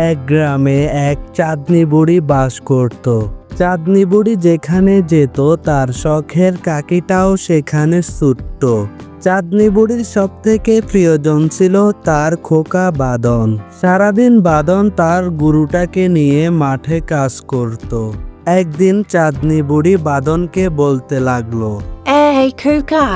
এক গ্রামে এক চাঁদনি বুড়ি বাস করত। চাঁদনি বুড়ি যেখানে যেত, তার শখের কাকিটাও সেখানে ছুটত। চাঁদনি বুড়ির সব থেকে প্রিয়জন ছিল তার খোকা বাদন। সারাদিন বাদন তার গুরুটাকে নিয়ে মাঠে কাজ করত। একদিন চাঁদনি বুড়ি বাদনকে বলতে লাগল, এই খোকা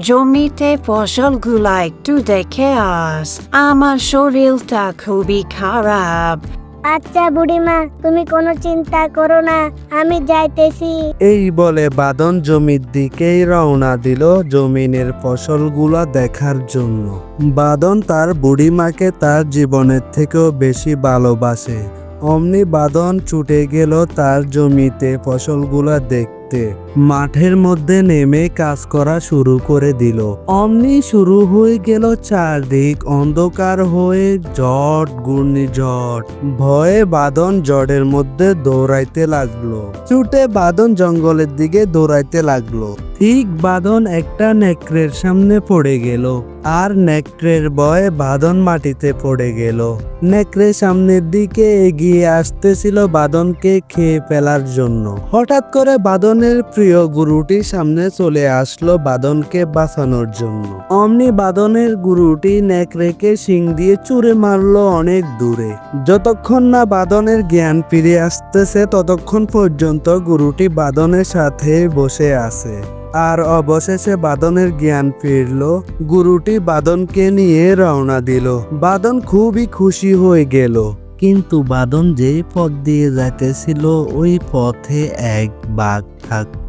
জমিতে ফসলগুলা একটু দেখে আস। আমার শরীরটা খুবই খারাপ। আচ্ছা বুড়িমা তুমি কোনো চিন্তা করো না আমি যাইতেছি। এই বলে বাদন জমির দিকেই রওনা দিল জমিনের ফসলগুলো দেখার জন্য। বাদন তার বুড়িমাকে তার জীবনের থেকেও বেশি ভালোবাসে। অমনি বাদন ছুটে গেল তার জমিতে ফসলগুলো দেখতে। মাঠের মধ্যে নেমে কাজ করা শুরু করে দিল। অমনি শুরু হয়ে গেল চারদিক অন্ধকার হয়ে জট, ঘূর্ণিঝড়। ভয়ে বাদন জড়ের মধ্যে দৌড়াইতে লাগল। ছুটে বাদন জঙ্গলের দিকে দৌড়াইতে লাগল। ঠিক বাদন একটা নেকড়ের সামনে পড়ে গেল আর নেকড়ের ভয়ে বাদন মাটিতে পড়ে গেল। নেকড়ে সামনের দিকে এগিয়ে আসতেছিল বাদনকে খেয়ে ফেলার জন্য। হঠাৎ করে বাদনের প্রিয় গুরুটি সামনে চলে আসলো বাদনকে বাঁচানোর জন্য। অমনি বাদনের গুরুটি নেক রেখে শিং দিয়ে চুরে মারলো অনেক দূরে। যতক্ষণ না বাদনের জ্ঞান ফিরে আসতেছে, ততক্ষণ পর্যন্ত গুরুটি বাদনের সাথে বসে আছে। আর অবশেষে বাদনের জ্ঞান ফিরল, গুরুটি বাদনকে নিয়ে রওনা দিল। বাদন খুবই খুশি হয়ে গেল। কিন্তু বাদন যেই পথ দিয়ে যাইতেছিল, ওই পথে এক বাঘ থাকতো।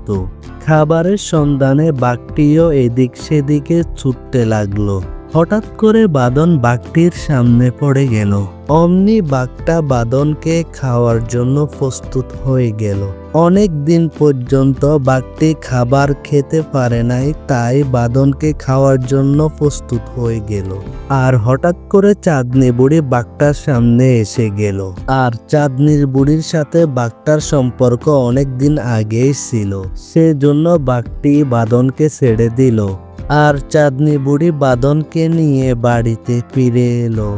খাবারের সন্ধানে বাঘটিও এদিক সেদিকে ছুটতে লাগল। হঠাৎ করে বাদন বাঘটির সামনে পড়ে গেল। অমনি বাঘটা বাদনকে খাওয়ার জন্য প্রস্তুত হয়ে গেল। অনেক দিন পর্যন্ত বাঘটি খাবার খেতে পারে নাই, তাই বাদনকে খাওয়ার জন্য প্রস্তুত হয়ে গেল। আর হঠাৎ করে চাঁদনি বুড়ি বাঘটার সামনে এসে গেল। আর চাঁদনির বুড়ির সাথে বাঘটার সম্পর্ক অনেক দিন আগেই ছিল। সেজন্য বাঘটি বাদনকে ছেড়ে দিল। আর চাঁদনি বুড়ি বাদনকে নিয়ে বাড়িতে ফিরে এলো।